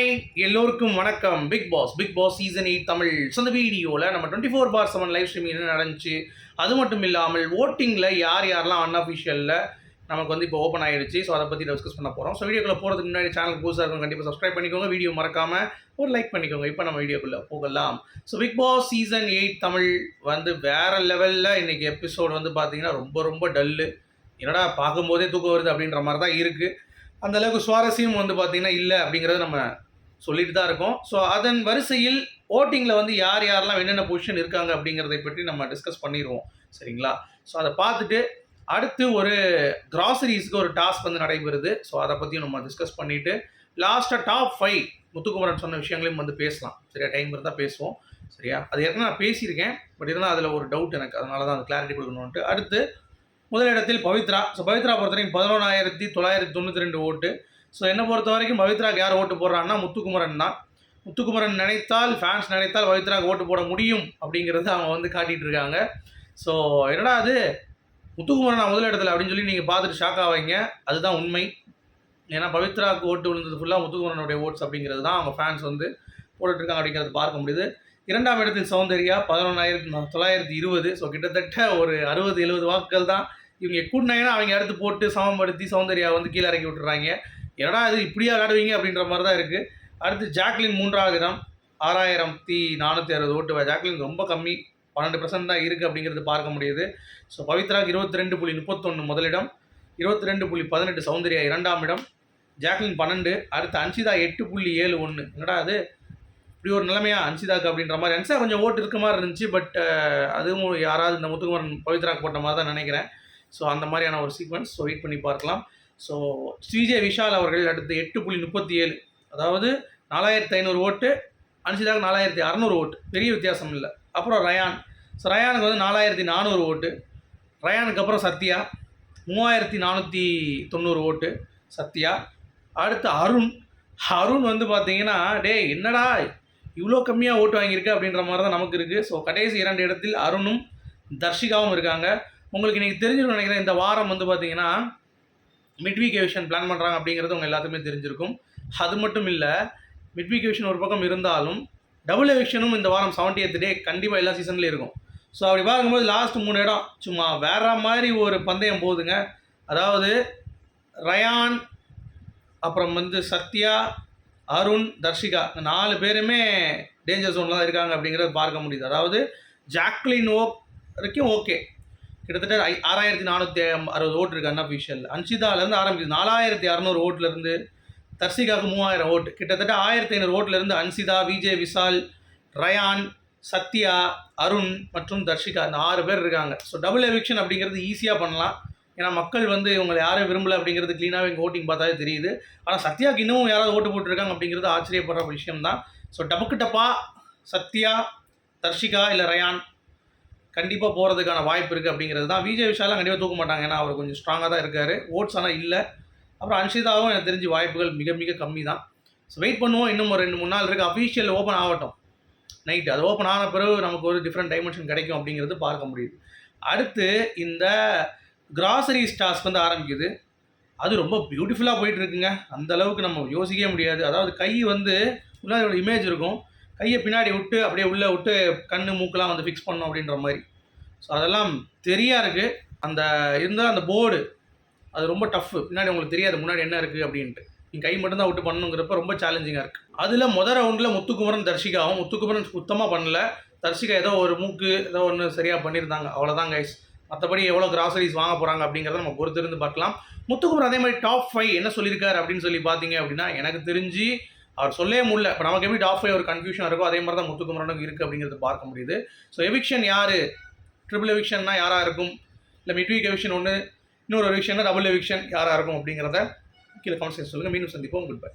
Hi எல்லோருக்கும் வணக்கம். Bigg Boss Bigg Boss season eight Tamil. So அந்த வீடியோவில் நம்ம twenty four bar seven live streaming என்ன நடந்துச்சு? அது மட்டும் இல்லாமல் ஓட்டிங்கில் யார் யாரெல்லாம் அன்அஃபிஷியலில் நமக்கு வந்து இப்போ ஓப்பன் ஆயிடுச்சு? ஸோ அதை பற்றி டிஸ்கஸ் பண்ண போகிறோம் ஸோ வீடியோக்குள்ளே போகிறதுக்கு முன்னாடி சேனல் புதுசாக இருக்கும் கண்டிப்பாக சப்ஸ்கிரைப் பண்ணிக்கோங்க. வீடியோ மறக்காமல் ஒரு லைக் பண்ணிக்கோங்க. இப்போ நம்ம வீடியோக்குள்ளே போகலாம். So Bigg Boss season eight Tamil வந்து வேறு லெவலில் இன்றைக்கி எபிசோடு வந்து பார்த்தீங்கன்னா ரொம்ப ரொம்ப டல்லு என்னடா பார்க்கும்போதே தூக்கம் வருது அப்படின்ற மாதிரி தான் இருக்குது அந்தளவுக்கு சுவாரஸ்யம் வந்து பார்த்திங்கன்னா இல்லை அப்படிங்கிறத நம்ம சொல்லிட்டு தான் இருக்கோம். ஸோ அதன் வரிசையில் ஓட்டிங்கில் வந்து யார் யாரெல்லாம் என்னென்ன பொசிஷன் இருக்காங்க அப்படிங்கிறதை பற்றி நம்ம டிஸ்கஸ் பண்ணிடுவோம் சரிங்களா? ஸோ அதை பார்த்துட்டு அடுத்து ஒரு கிராசரிஸ்க்கு ஒரு டாஸ்க் வந்து நடைபெறுது. ஸோ அதை பற்றியும் நம்ம டிஸ்கஸ் பண்ணிவிட்டு லாஸ்ட்டாக டாப் ஃபைவ் முத்துக்குமரன் சொன்ன விஷயங்களையும் வந்து பேசலாம். சரியா? டைம் இருந்தால் பேசுவோம். சரியா? அது ஏற்கனவே நான் பேசியிருக்கேன். பட் இருந்தால் அதில் ஒரு டவுட் எனக்கு. அதனால தான் அந்த கிளாரிட்டி கொடுக்கணுன்ட்டு அடுத்து முதலிடத்தில் பவித்ரா. ஸோ பவித்ரா பொறுத்த வரைக்கும் பதினொன்றாயிரத்தி தொள்ளாயிரத்தி தொண்ணூற்றி ரெண்டு ஓட்டு. ஸோ என்னை பொறுத்த வரைக்கும் பவித்ராக்கு யார் ஓட்டு போடுறான்னா முத்துக்குமரன் தான். முத்துக்குமரன் நினைத்தால் ஃபேன்ஸ் நினைத்தால் பவித்ராக்கு ஓட்டு போட முடியும் அப்படிங்கிறது அவங்க வந்து காட்டிகிட்டு இருக்காங்க. ஸோ என்னடா அது? முத்துக்குமரன் நான் முதலிடத்தில் அப்படின்னு சொல்லி நீங்கள் பார்த்துட்டு ஷாக் ஆவீங்க அதுதான் உண்மை. ஏன்னா பவித்ராவுக்கு ஓட்டு விழுந்தது ஃபுல்லாக முத்துக்குமரனுடைய ஓட்ஸ் அப்படிங்கிறது தான் அவங்க ஃபேன்ஸ் வந்து போட்டுட்ருக்காங்க அப்படிங்கிறத பார்க்க முடியுது. இரண்டாம் இடத்தில் சௌந்தர்யா பதினொன்றாயிரத்தி தொள்ளாயிரத்தி இருபது. ஸோ கிட்டத்தட்ட ஒரு அறுபது எழுபது வாக்குகள் தான் இவங்க கூட்டினாங்கன்னா அவங்க அடுத்து போட்டு சமப்படுத்தி சௌந்தர்யா வந்து கீழே இறக்கி விட்டுறாங்க. என்னடா இது இப்படியா விளாடுவீங்க அப்படின்ற மாதிரி தான் இருக்குது அடுத்து ஜாக்லின் மூன்றாவது இடம். ஆறாயிரத்தி நானூற்றி அறுபது ஓட்டு ஜாக்லின் ரொம்ப கம்மி. பன்னெண்டு பர்சன்ட் தான் இருக்குது அப்படிங்கிறது பார்க்க முடியுது. ஸோ பவித்ராக்கு இருபத்தி ரெண்டு புள்ளி முப்பத்தொன்று முதலிடம். இருபத்தி ரெண்டு புள்ளி பதினெட்டு சௌந்தர்யா இரண்டாம் இடம். ஜாக்லின் பன்னெண்டு. அடுத்து அன்சிதா எட்டு புள்ளி ஏழு ஒன்று என்னடா அது இப்படி ஒரு நிலைமையா அன்சிதாக்கு அப்படின்ற மாதிரி. அன்சிதா கொஞ்சம் ஓட்டு இருக்க மாதிரி இருந்துச்சு பட் அதுவும் யாராவது இந்த முத்துக்குமரன் பவித்ராக்கு போட்ட மாதிரி தான் நினைக்கிறேன். ஸோ அந்த மாதிரியான ஒரு சீக்வன்ஸ் ஸோ வெயிட் பண்ணி பார்க்கலாம். ஸோ ஸ்ரீஜே விஷால் அவர்கள் அடுத்து எட்டு புள்ளி முப்பத்தி ஏழு அதாவது நாலாயிரத்தி ஐநூறு ஓட்டு அனுசிதாக நாலாயிரத்தி அறநூறு ஓட்டு. பெரிய வித்தியாசம் இல்லை. அப்புறம் ரயான். ஸோ ரயானுக்கு வந்து நாலாயிரத்தி நானூறு ஓட்டு. ரயானுக்கு அப்புறம் சத்யா. மூவாயிரத்தி நானூற்றி தொண்ணூறு ஓட்டு சத்யா. அடுத்து அருண். அருண் வந்து பார்த்தீங்கன்னா டேய் என்னடா இவ்வளோ கம்மியாக ஓட்டு வாங்கியிருக்கு அப்படின்ற மாதிரி தான் நமக்கு இருக்குது ஸோ கடைசி இரண்டு இடத்தில் அருணும் தர்ஷிகாவும் இருக்காங்க. உங்களுக்கு இன்றைக்கி தெரிஞ்சுக்கணும்னு நினைக்கிறேன் இந்த வாரம் வந்து பார்த்திங்கன்னா மிட்விகேஷன் பிளான் பண்ணுறாங்க அப்படிங்கிறது உங்கள் எல்லாத்துக்குமே தெரிஞ்சிருக்கும். அது மட்டும் இல்லை மிட்விகேஷன் ஒரு பக்கம் இருந்தாலும் டபுள் எவிஷனும் இந்த வாரம் செவன்டி எய்த் டே கண்டிப்பாக எல்லா சீசன்லேயும் இருக்கும். ஸோ அப்படி பார்க்கும்போது லாஸ்ட் மூணு இடம் சும்மா வேற மாதிரி ஒரு பந்தயம் போகுதுங்க அதாவது ரயான் அப்புறம் வந்து சத்யா அருண் தர்ஷிகா இந்த நாலு பேருமே டேஞ்சர் ஜோனில் தான் இருக்காங்க அப்படிங்கிறத பார்க்க முடியுது. அதாவது ஜாக்லின் ஓ வரைக்கும் ஓகே கிட்டத்தட்ட ஐ ஆறாயிரத்தி நானூற்றி அறுபது ஓட்டு இருக்குது அன்அஃபிஷியல் அன்சிதாலேருந்து ஆரம்பிக்குது. நாலாயிரத்தி அறநூறு ஓட்டுலேருந்து தர்சிகாவுக்கு மூவாயிரம் ஓட்டு. கிட்டத்தட்ட ஆயிரத்தி ஐநூறு ஓட்டுலேருந்து அன்சிதா விஜய் விஷால் ரயான் சத்யா அருண் மற்றும் தர்ஷிகா. இந்த ஆறு பேர் இருக்காங்க. ஸோ டபுள் எவிக்ஷன் அப்படிங்கிறது ஈஸியாக பண்ணலாம். ஏன்னா மக்கள் வந்து இவங்களை யாரும் விரும்பலை அப்படிங்கிறது க்ளீனாகவே இங்கே ஓட்டிங் பார்த்தாலே தெரியுது. ஆனால் சத்யாவுக்கு இன்னமும் யாராவது ஓட்டு போட்டுருக்காங்க அப்படிங்கிறது ஆச்சரியப்படுற விஷயம் தான் ஸோ டபுக்கு டப்பா சத்யா தர்ஷிகா இல்லை ரயான் கண்டிப்பாக போகிறதுக்கான வாய்ப்பு இருக்குது அப்படிங்கிறது தான் விஜய் விஷாலாம் கண்டிப்பாக தூக்க மாட்டாங்க. ஏன்னா அவர் கொஞ்சம் ஸ்ட்ராங்காக தான் இருக்கார். ஓட்ஸ் ஆனால் இல்லை. அப்புறம் அன்ஷிதாவும் எனக்கு தெரிஞ்சு வாய்ப்புகள் மிக மிக கம்மி தான் ஸோ வெயிட் பண்ணுவோம். இன்னும் ஒரு ரெண்டு மூணு நாள் இருக்குது அஃபீஷியல் ஓப்பன் ஆகட்டும். நைட்டு அது ஓப்பன் ஆன பிறகு நமக்கு ஒரு டிஃப்ரெண்ட் டைமென்ஷன் கிடைக்கும் அப்படிங்கிறது பார்க்க முடியுது. அடுத்து இந்த கிராசரி ஸ்டார்ஸ் வந்து ஆரம்பிக்குது. அது ரொம்ப பியூட்டிஃபுல்லாக போயிட்டு இருக்குங்க. அந்த அளவுக்கு நம்ம யோசிக்கவே முடியாது. அதாவது கை வந்து உள்ளாத இமேஜ் இருக்கும். கையை பின்னாடி விட்டு அப்படியே உள்ளே விட்டு கண் மூக்கெலாம் வந்து ஃபிக்ஸ் பண்ணோம் அப்படின்ற மாதிரி. ஸோ அதெல்லாம் தெரியா இருக்குது அந்த இருந்தால் அந்த போர்டு அது ரொம்ப டஃப் பின்னாடி உங்களுக்கு தெரியாது முன்னாடி என்ன இருக்குது அப்படின்ட்டு. நீங்கள் கை மட்டும்தான் விட்டு பண்ணணுங்கிறப்ப ரொம்ப சேலஞ்சிங்காக இருக்குது அதில் முதல் ரவுண்டில் முத்துக்குமரன் தர்ஷிகாவும் முத்துக்குமரன் சுத்தமாக பண்ணல. தர்ஷிகா ஏதோ ஒரு மூக்கு ஏதோ ஒன்று சரியாக பண்ணியிருந்தாங்க அவ்வளோதான் கைஸ் மற்றபடி எவ்வளோ கிராசரிஸ் வாங்க போகிறாங்க அப்படிங்கிறத நம்ம பொறுத்திருந்து பார்க்கலாம். முத்துக்குமரன் அதே மாதிரி டாப் ஃபைவ் என்ன சொல்லியிருக்காரு அப்படின்னு சொல்லி பார்த்தீங்க அப்படின்னா எனக்கு தெரிஞ்சு அவர் சொல்லவே முடியல. இப்போ நமக்கு எப்படி டாஃப் ஒரு கன்ஃபியூஷன் இருக்கோ அதே மாதிரி தான் முத்துக்குமரனுக்கு இருக்குது அப்படிங்கிறது பார்க்க முடியுது. ஸோ எவிக்ஷன் யார்? ட்ரிபிள் எவிக்ஷன்னா யாராக இருக்கும்? இல்லை மிட்வீக் எவிக்ஷன் ஒன்று இன்னொரு எவிக்ஷன் டபுள் எவிக்ஷன் யாராக இருக்கும் அப்படிங்கிறத கீழே கான்சென்ட் சொல்லுங்கள் மீண்டும் சந்திப்போம். Good bye